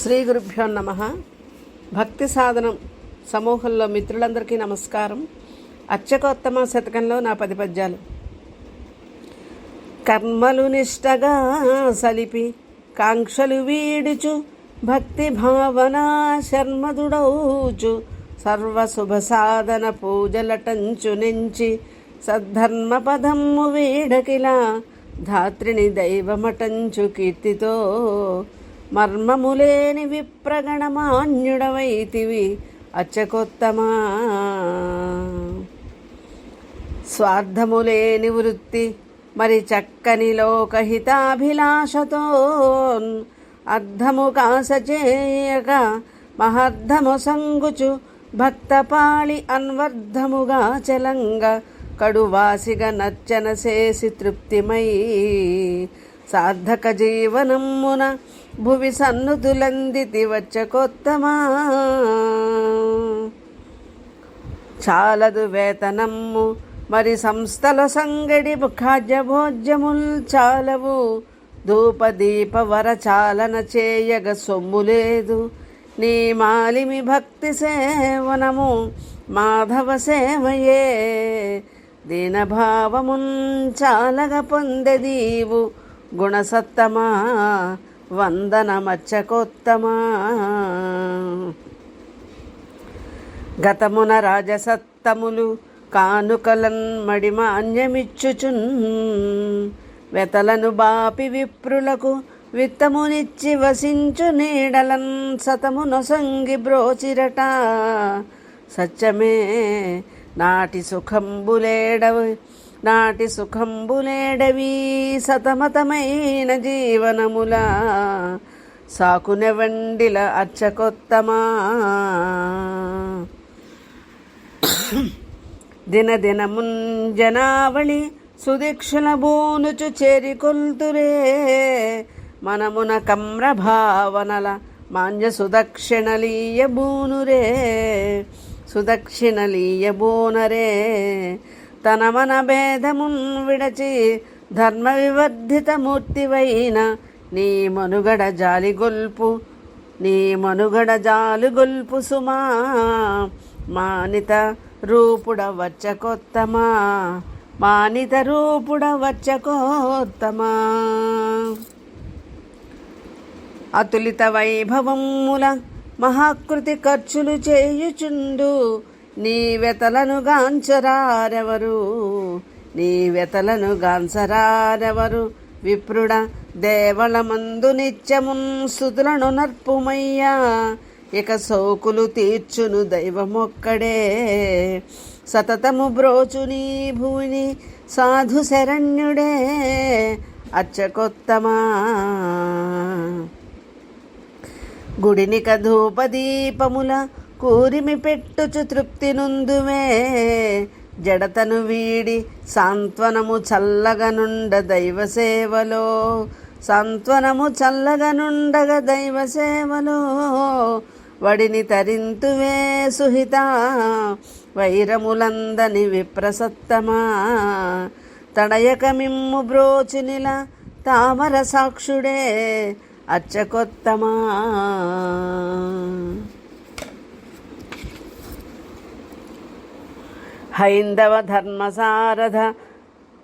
శ్రీ గురుభ్యో నమ. భక్తి సాధనం సమూహంలో మిత్రులందరికీ నమస్కారం. అచ్చకోత్తమ శతకంలో నా పది పద్యాలు. కర్మలు నిష్టగా సలిపి కాంక్షలు వీడుచు భక్తి భావన శర్మదుడౌచు సర్వశుభ సాధన పూజలటంచు నెంచి సద్ధర్మ పదమ్ము వీడకిలా ధాత్రిని దైవమటంచు కీర్తితో మర్మములేని విప్రగణమాన్యుడవైతివి. అచ్చకొత్తమా? స్వార్థములేని వృత్తి మరి చక్కని లోకహితాభిలాషతో అర్ధము కాసచేయక మహర్ధము సంగుచు భక్తపాళి అన్వర్ధముగా చలంగ కడువాసిగా నచ్చన చేసి తృప్తిమై సార్థక జీవనమ్మున భువి సన్నుతులందితి వచ్చ కొత్తమా చాలదు వేతనమ్ము మరి సంస్థల సంగడి ఖాద్య భోజ్యముల్ చాలవు. ధూపదీప వర చాలన చేయగ సొమ్ము లేదు. నీ మాలిమి భక్తి సేవనము మాధవ సేవయే. దీనభావమున్ చాలగ పొందెదీవు గుణసత్తమా? వందనమచ్చకొత్తమా గతమున రాజసత్తములు కానుకలన్ మడిమాన్యమిచ్చుచున్. వెతలను బాపి విప్రులకు విత్తమునిచ్చి వసించు నీడలన్ సతము నొసంగి బ్రోచిరట. సత్యమే నాటి సుఖంబులేడవి నాటి సుఖంబులేడవి సతమతమైన జీవనములా సాకునెవండిల అచ్చకొత్తమా దినదినమున్ జనావళి సుదీక్షణ బూనుచు చేరికొల్తురే. మనమున కమ్ర భావనల మాంజ సుదక్షిణలీయ బూనురే. సుదక్షిణలీయ బూనరే. తన మన భేదమున్ విడచి ధర్మ వివర్ధిత మూర్తివైన నీ మనుగడ జాలిగొల్పు నీ మనుగడ జాలుగొల్పు సుమా మానిత రూపుడ వచ్చ కొత్తమా మానిత రూపుడ వచ్చకొత్తమా అతులిత వైభవముల మహాకృతి ఖర్చులు చేయుచుండు నీ వెతలను గాంచరారెవరు? నీ వెతలను గాంచరారెవరు? విప్రుడ దేవళమందు నిత్యమున్ సుధులను నర్పుమయ్యా. ఇక సోకులు తీర్చును దైవమొక్కడే. సతతము బ్రోచు నీ సాధు శరణ్యుడే. అచ్చకొత్తమా గుడినిక ధూపదీపముల కూరిమి పెట్టుచు తృప్తి నుందువే జడతను వీడి సాంత్వనము చల్లగనుండ దైవ సేవలో సాంత్వనము చల్లగనుండగ దైవ సేవలో వడిని తరింతువే సుహిత. వైరములందని విప్రసత్తమా. తడయక మిమ్ము బ్రోచునిల తామర సాక్షుడే అచ్చకొత్తమా హైందవ ధర్మసారథ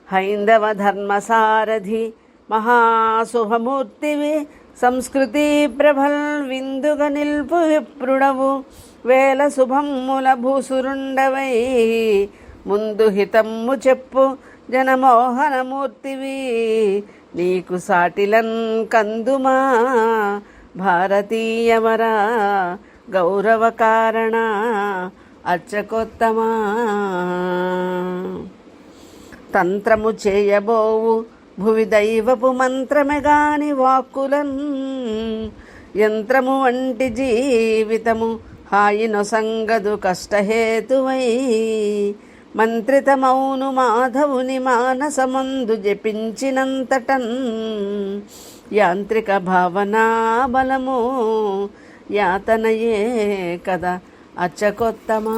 హైందవ ధర్మసారథి మహాశుభమూర్తివి సంస్కృతి ప్రభల్ విందుగ నిల్పు విప్రుడవు వేల శుభమ్ముల భూసురుండవై. ముందు హితమ్ము చెప్పు జనమోహనమూర్తివి నీకు సాటిలన్ కందుమా భారతీయవరా గౌరవ కారణ అర్చకోత్తమా? తంత్రము చేయబోవు భువి దైవపు మంత్రమే గాని వాక్కులన్. యంత్రము వంటి జీవితము హాయి నొసంగదు కష్టహేతువై. మంత్రితమౌను మాధవుని మానసమందు జపించినంతటన్. యాంత్రిక భావనా బలము యాతనయే కదా అచ్చకొత్తమా?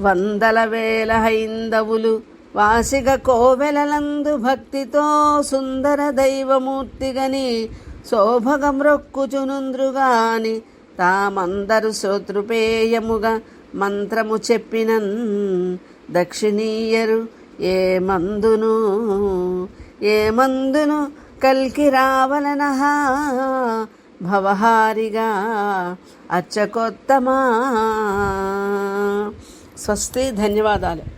వందల వేల హైందవులు వాసిగ కోవెలలందు భక్తితో సుందర దైవమూర్తిగని శోభగమ్రొక్కుచునుంద్రుగాని తామందరు శ్రోతృపేయముగా మంత్రము చెప్పినన్ దక్షిణీయరు ఏ మందును ఏ మందును కల్కి రావలనహా? భవహారిగా అచ్చకొత్తమా స్వస్తి ధన్యవాదాలు.